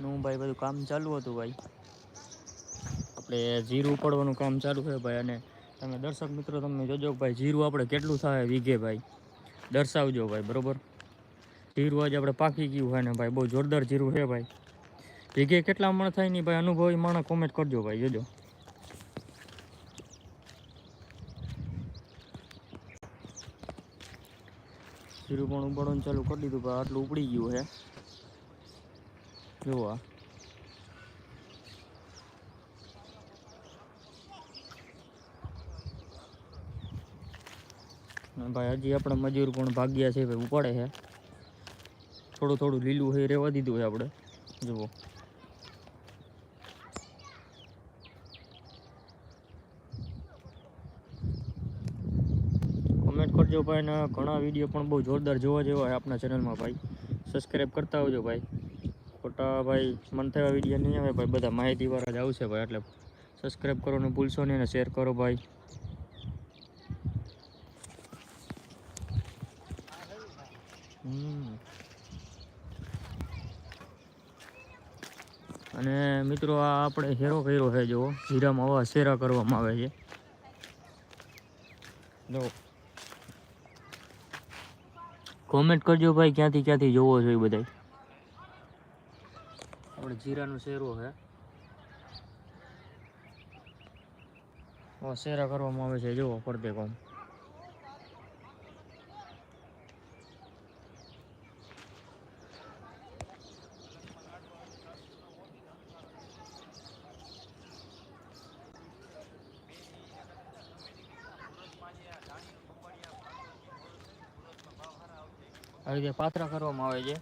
નું ભાઈ બધું કામ ચાલુ હતું ભાઈ. આપણે જીરું ઉપાડવાનું કામ ચાલુ છે ભાઈ, અને તમે દર્શક મિત્રો તમને જોજો ભાઈ જીરું આપણે કેટલું થાય વીઘે ભાઈ. દર્શાવજો ભાઈ, બરોબર? જીરું આજે આપણે પાકી ગયું હોય ને ભાઈ, બહુ જોરદાર જીરું છે ભાઈ. વીઘે કેટલા મણ થાય નહીં ભાઈ, અનુભવી માણસ કોમેન્ટ કરજો ભાઈ, જોજો. જીરું પણ ઉપાડવાનું ચાલુ કરી દીધું, ભાઈ, આટલું ઉપડી ગયું છે. જુઓ. ભાઈ હજી આપણે મજૂર પણ ભાગ્યા છે, ભાઈ ઉપાડે છે. થોડું થોડું લીલું છે રેવા દીધું છે આપણે. જુઓ. કમેન્ટ કરજો ભાઈ ને ઘણા વીડિયો પણ બહુ જોરદાર જોવા જેવા છે આપણા ચેનલમાં ભાઈ. સબસ્ક્રાઈબ કરતા આવજો ભાઈ. ખોટા ભાઈ મન થયા વીડિયો નહીં આવે ભાઈ, બધા માહિતીવાળા જ આવશે ભાઈ, એટલે સબસ્ક્રાઈબ કરવાનું ભૂલશો નહીં અને શેર કરો ભાઈ. અને મિત્રો આ આપણે હેરો કર્યો છે જો જીરામાં આવા શેરા કરવામાં આવે છે. જો કોમેન્ટ કરજો ભાઈ, ક્યાંથી ક્યાંથી જોવો છો એ બધા આપણે જીરાનો શેરો છે. શેરા કરવામાં આવે છે, જુઓ પડદે કોમ. આવી રીતે પાતરા કરવામાં આવે છે.